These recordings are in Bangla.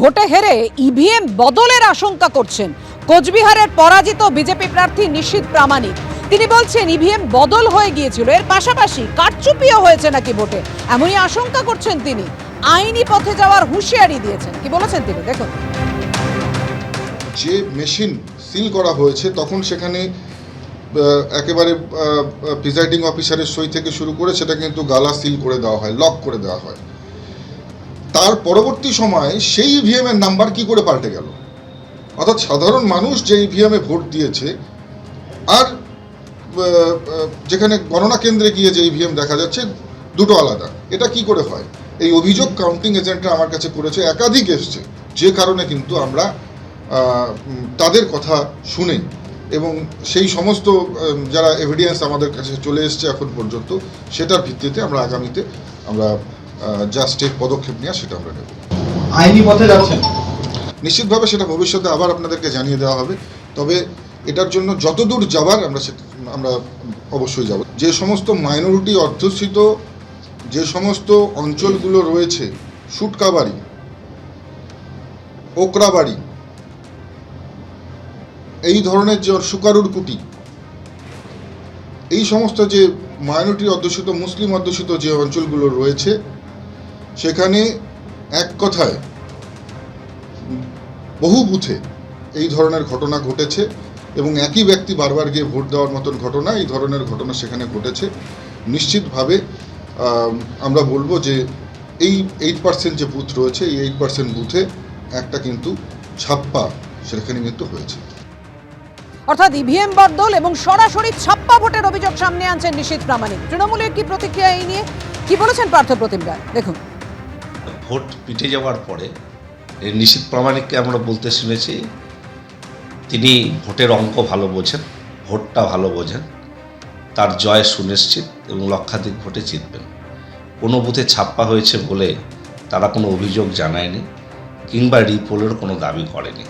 ভোটে হেরে ইভিএম বদলের আশঙ্কা করছেন। কোচবিহারের পরাজিত বিজেপি প্রার্থী নিশীত প্রামাণিক। তিনি বলছেন ইভিএম বদল হয়ে গিয়েছিল। এর পাশাপাশি কারচুপিও হয়েছে নাকি ভোটে? এমনই আশঙ্কা করছেন তিনি। আইনি পথে যাওয়ার হুঁশিয়ারি দিয়েছেন। কি বলেছেন তিনি? দেখুন। যে মেশিন সিল করা হয়েছে, তখন সেখানে একেবারে প্রিজাইডিং অফিসারের সই থেকে শুরু করে সেটা কিন্তু গালা সিল করে দেওয়া হয়, লক করে দেওয়া হয়। তার পরবর্তী সময়ে সেই ইভিএম এর নাম্বার কি করে পাল্টে গেল? অর্থাৎ সাধারণ মানুষ যে ইভিএমে ভোট দিয়েছে, আর যেখানে গণনা কেন্দ্রে গিয়ে যে ইভিএম দেখা যাচ্ছে, দুটো আলাদা। এটা কি করে হয়? এই অভিযোগ কাউন্টিং এজেন্টরা আমার কাছে করেছে, একাধিক এসছে। যে কারণে কিন্তু আমরা তাদের কথা শুনে এবং সেই সমস্ত যারা এভিডেন্স আমাদের কাছে চলে এসছে এখন পর্যন্ত, সেটার ভিত্তিতে আমরা আগামীতে আমরা যা স্টেপ পদক্ষেপ নেওয়া সেটা আমরা নেব। আইনি পথে যাচ্ছেন? নিশ্চিতভাবে সেটা ভবিষ্যতে আবার আপনাদেরকে জানিয়ে দেওয়া হবে। তবে এটার জন্য যতদূর যাবার আমরা আমরা অবশ্যই যাব। যে সমস্ত মাইনরিটি অধ্যুষিত যে সমস্ত অঞ্চলগুলো রয়েছে সুটকাবাড়ি ওকরাবাড়ি এই ধরনের যে সুকারুর কুটি এই সমস্ত যে মাইনরিটি অধ্যুষিত মুসলিম অধ্যুষিত যে অঞ্চলগুলো রয়েছে সেখানে এক কথায় বহু বুথে এই ধরনের ঘটনা ঘটেছে এবং একই ব্যক্তি বারবার গিয়ে ভোট দেওয়ার মতন ঘটনা, এই ধরনের ঘটনা সেখানে ঘটেছে। নিশ্চিতভাবে আমরা বলব যে এই এইট পার্সেন্ট যে বুথ রয়েছে, এই এইট পার্সেন্ট বুথে একটা কিন্তু ছাপ্পা সেখানে কিন্তু হয়েছে। অর্থাৎ ইভিএম বদল এবং সরাসরি ছাপ্পা ভোটের অভিযোগ সামনে আনছেন নিশীত প্রামাণিক। তৃণমূলের কি প্রতিক্রিয়া এই নিয়ে? কি বলেছেন পার্থ প্রতিম রায় দেখুন। ভোট পিটে যাওয়ার পরে নিশীত প্রামাণিককে আমরা বলতে শুনেছি, তিনি ভোটের অঙ্ক ভালো বোঝেন, ভোটটা ভালো বোঝেন, তার জয় সুনিশ্চিত এবং লক্ষাধিক ভোটে জিতবেন। কোনো বুথে ছাপ্পা হয়েছে বলে তারা কোনো অভিযোগ জানায়নি কিংবা রিপোলের কোনো দাবি করেনি।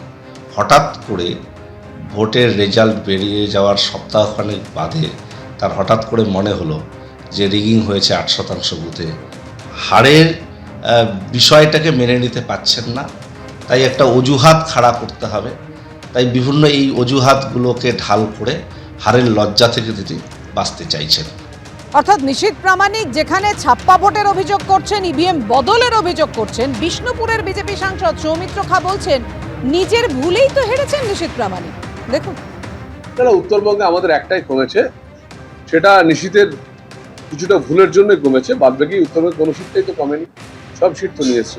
হঠাৎ করে ভোটের রেজাল্ট বেরিয়ে যাওয়ার সপ্তাহখানেক বাদে তার হঠাৎ করে মনে হলো যে রিগিং হয়েছে আট শতাংশ বুথে। হারের বিষয়টাকে মেনে নিতে পাচ্ছেন না। তাই একটা অজুহাত খাড়া করতে হবে। তাই বিভিন্ন এই অজুহাতগুলোকে ঢাল করে হারের লজ্জা থেকে তিনি বাঁচতে চাইছেন। অর্থাৎ নিশীত প্রামাণিক যেখানে ছাপ্পা ভোটের অভিযোগ করছেন ইভিএম বদলের অভিযোগ করছেন বিষ্ণুপুরের বিজেপি সাংসদ সৌমিত্র খা বলছেন নিজের ভুলেই তো হেরেছেন নিশীত প্রামাণিক। দেখুন। তারা উত্তরবঙ্গে আমাদের একটাই কমেছে সেটা নিশীতের কিছুটা ভুলের জন্যই কমেছে বাদ বাকি উত্তরবঙ্গে কোনো সিটটাই তো কমেনি। সব সিট তো নিয়েছে